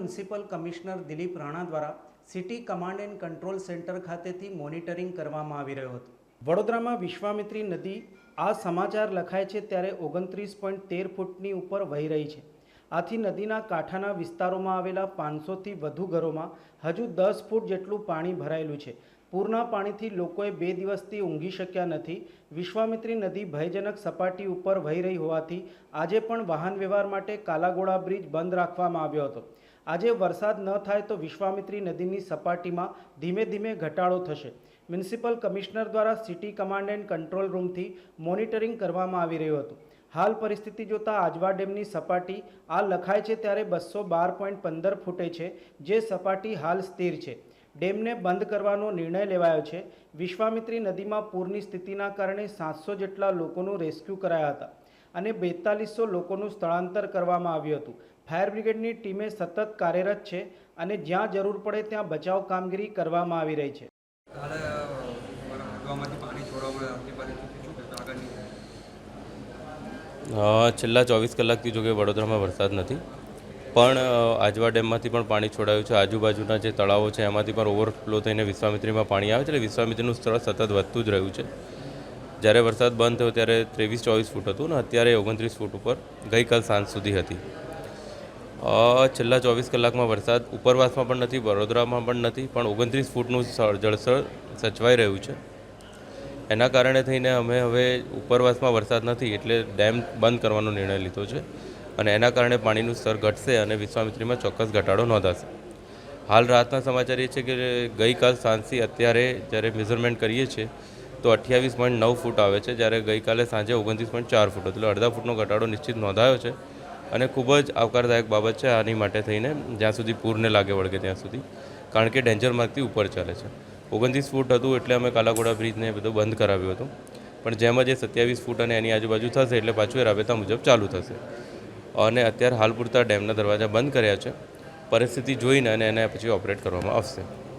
Municipal commissioner Dilip Rana દ્વારા city command and control centre ખાતેથી monitoring કરવામાં આવી રહ્યો હતો. વડોદરામાં વિશ્વામિત્રી નદી આ સમાચાર લખાય છે ત્યારે ઓગણત્રીસ પોઈન્ટ તેર ફૂટની ઉપર વહી રહી છે. આથી નદીના કાંઠાના વિસ્તારોમાં આવેલા પાંચસોથી વધુ ઘરોમાં હજુ દસ ફૂટ જેટલું પાણી ભરાયેલું છે. પૂરના પાણીથી લોકોએ બે દિવસથી ઊંઘી શક્યા નથી. વિશ્વામિત્રી નદી ભયજનક સપાટી ઉપર વહી રહી હોવાથી આજે પણ વાહન વ્યવહાર માટે કાલાગોળા બ્રિજ બંધ રાખવામાં આવ્યો હતો. આજે વરસાદ ન થાય તો વિશ્વામિત્રી નદીની સપાટીમાં ધીમે ધીમે ઘટાડો થશે. મ્યુનિસિપલ કમિશનર દ્વારા સિટી કમાન્ડ એન્ડ કંટ્રોલ રૂમથી મોનિટરિંગ કરવામાં આવી રહ્યું હતું. હાલ પરિસ્થિતિ જોતાં આજવા ડેમની સપાટી આ લખાય છે ત્યારે બસો બાર પોઈન્ટ પંદર ફૂટે છે, જે સપાટી હાલ સ્થિર છે. ડેમને બંધ કરવાનો નિર્ણય લેવાયો છે. વિશ્વામિત્રી નદીમાં પૂરની સ્થિતિના કારણે સાતસો જેટલા લોકોનું રેસ્ક્યુ કરાયા હતા અને બેતાલીસો લોકોનું સ્થળાંતર કરવામાં આવ્યું હતું. ફાયર બ્રિગેડની ટીમે સતત કાર્યરત છે અને જ્યાં જરૂર પડે ત્યાં બચાવ કામગીરી કરવામાં આવી રહી છે. કાલે પાણી છોડવામાં છેલ્લા ચોવીસ કલાકથી જોકે વડોદરામાં વરસાદ નથી. પણ આજવા ડેમમાંથી પણ પાણી છોડાયું છે. આજુબાજુના જે તળાવો છે એમાંથી પણ ઓવરફ્લો થઈને વિશ્વામિત્રીમાં પાણી આવે છે. એટલે વિશ્વામિત્રીનું સ્તર સતત વધતું જ રહ્યું છે. જ્યારે વરસાદ બંધ થયો ત્યારે ત્રેવીસ ચોવીસ ફૂટ હતું ને અત્યારે ઓગણત્રીસ ફૂટ ઉપર ગઈકાલ સાંજ સુધી હતી. છેલ્લા ચોવીસ કલાકમાં વરસાદ ઉપરવાસમાં પણ નથી, વડોદરામાં પણ નથી, પણ ઓગણત્રીસ ફૂટનું જળસ્તર સચવાઈ રહ્યું છે. એના કારણે થઈને અમે હવે ઉપરવાસમાં વરસાદ નથી એટલે ડેમ બંધ કરવાનો નિર્ણય લીધો છે અને એના કારણે પાણીનું સ્તર ઘટશે અને વિશ્વામિત્રીમાં ચોક્કસ ઘટાડો નોંધાશે. હાલ રાતના સમાચાર એ છે કે ગઈકાલ સાંજથી અત્યારે જ્યારે મેઝરમેન્ટ કરીએ છીએ, તો અઠ્યાવીસ પોઈન્ટ નવ ફૂટ આવે છે. જ્યારે ગઈકાલે સાંજે ઓગણત્રીસ પોઈન્ટ ચાર ફૂટ, એટલે અડધા ફૂટનો ઘટાડો નિશ્ચિત નોંધાયો છે. અને ખૂબ જ આવકારદાયક બાબત છે આની માટે થઈને જ્યાં સુધી પૂરને લાગે વળગે ત્યાં સુધી. કારણ કે ડેન્જર માર્કથી ઉપર ચાલે છે. ઓગણત્રીસ ફૂટ હતું એટલે અમે કાલાઘોડા બ્રિજને બધું બંધ કરાવ્યું હતું. પણ જેમ જ એ સત્યાવીસ ફૂટ અને એની આજુબાજુ થશે એટલે પાછું એ રાબેતા મુજબ ચાલુ થશે. અને અત્યારે હાલ પૂરતા ડેમના દરવાજા બંધ કર્યા છે. પરિસ્થિતિ જોઈને અને એને પછી ઓપરેટ કરવામાં આવશે.